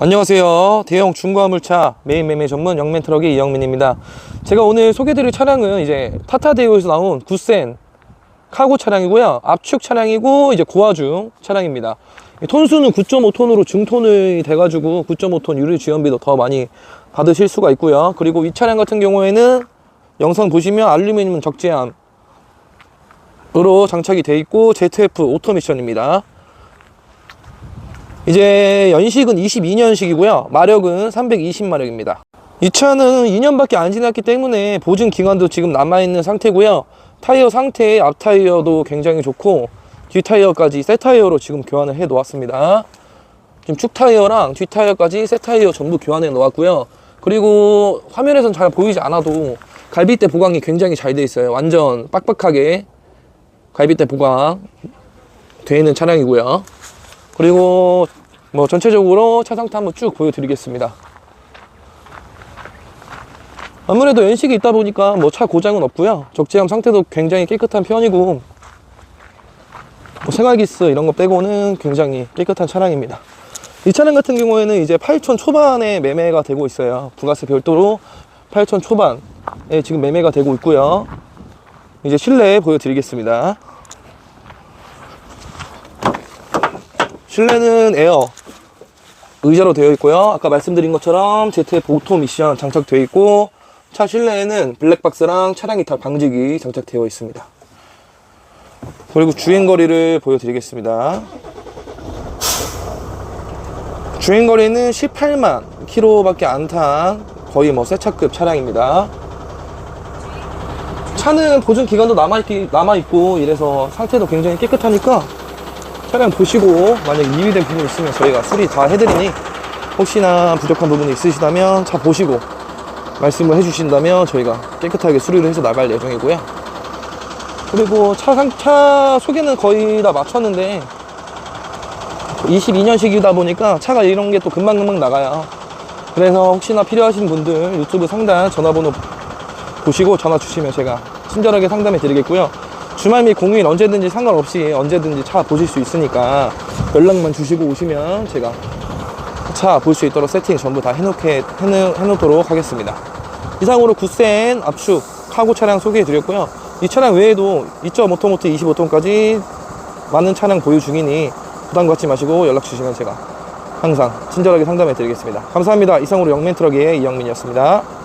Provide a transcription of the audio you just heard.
안녕하세요. 대형 중고화물차 메인 매매 전문 영맨 트럭의 이영민입니다. 제가 오늘 소개드릴 차량은 이제 타타데오에서 나온 구센 카고 차량이고요. 압축 차량이고 이제 고화중 차량입니다. 톤수는 9.5톤으로 중톤이 돼가지고 9.5톤 유리 주연비도 더 많이 받으실 수가 있고요. 그리고 이 차량 같은 경우에는 영상 보시면 알루미늄 적재함으로 장착이 돼 있고 ZF 오토미션입니다. 이제 연식은 22년식이고요. 마력은 320마력입니다. 이 차는 2년밖에 안 지났기 때문에 보증 기간도 지금 남아있는 상태고요. 타이어 상태, 앞 타이어도 굉장히 좋고 뒤 타이어까지 새 타이어로 지금 교환을 해 놓았습니다. 지금 축 타이어랑 뒤 타이어까지 새 타이어 전부 교환해 놓았고요. 그리고 화면에선 잘 보이지 않아도 갈비대 보강이 굉장히 잘 돼 있어요. 완전 빡빡하게 갈비대 보강 되어 있는 차량이고요. 그리고 뭐 전체적으로 차 상태 한번 쭉 보여드리겠습니다. 아무래도 연식이 있다 보니까 뭐 차 고장은 없고요. 적재함 상태도 굉장히 깨끗한 편이고 뭐 생활기스 이런 거 빼고는 굉장히 깨끗한 차량입니다. 이 차량 같은 경우에는 이제 8천 초반에 매매가 되고 있어요. 부가세 별도로 8천 초반에 지금 매매가 되고 있고요. 이제 실내 보여드리겠습니다. 실내는 에어 의자로 되어 있고요. 아까 말씀드린 것처럼 ZF 오토 미션 장착되어 있고 차 실내에는 블랙박스랑 차량 이탈 방지기 장착되어 있습니다. 그리고 주행거리를 보여드리겠습니다. 주행거리는 18만 킬로밖에 안 탄 거의 뭐 새차급 차량입니다. 차는 보증 기간도 남아있고 이래서 상태도 굉장히 깨끗하니까 차량 보시고 만약 이위된 부분 있으면 저희가 수리 다 해드리니 혹시나 부족한 부분이 있으시다면 차 보시고 말씀을 해주신다면 저희가 깨끗하게 수리를 해서 나갈 예정이고요. 그리고 차, 상, 차 소개는 거의 다 마쳤는데 22년식이다 보니까 차가 이런 게 또 금방금방 나가요. 그래서 혹시나 필요하신 분들 유튜브 상단 전화번호 보시고 전화 주시면 제가 친절하게 상담해 드리겠고요. 주말 및 공휴일 언제든지 상관없이 언제든지 차 보실 수 있으니까 연락만 주시고 오시면 제가 차 볼 수 있도록 세팅 전부 다 해놓게, 해놓, 해놓도록 하겠습니다. 이상으로 구센 압축 카고 차량 소개해 드렸고요. 이 차량 외에도 2.5톤부터 25톤까지 많은 차량 보유 중이니 부담 갖지 마시고 연락 주시면 제가 항상 친절하게 상담해 드리겠습니다. 감사합니다. 이상으로 영맨트럭의 이영민이었습니다.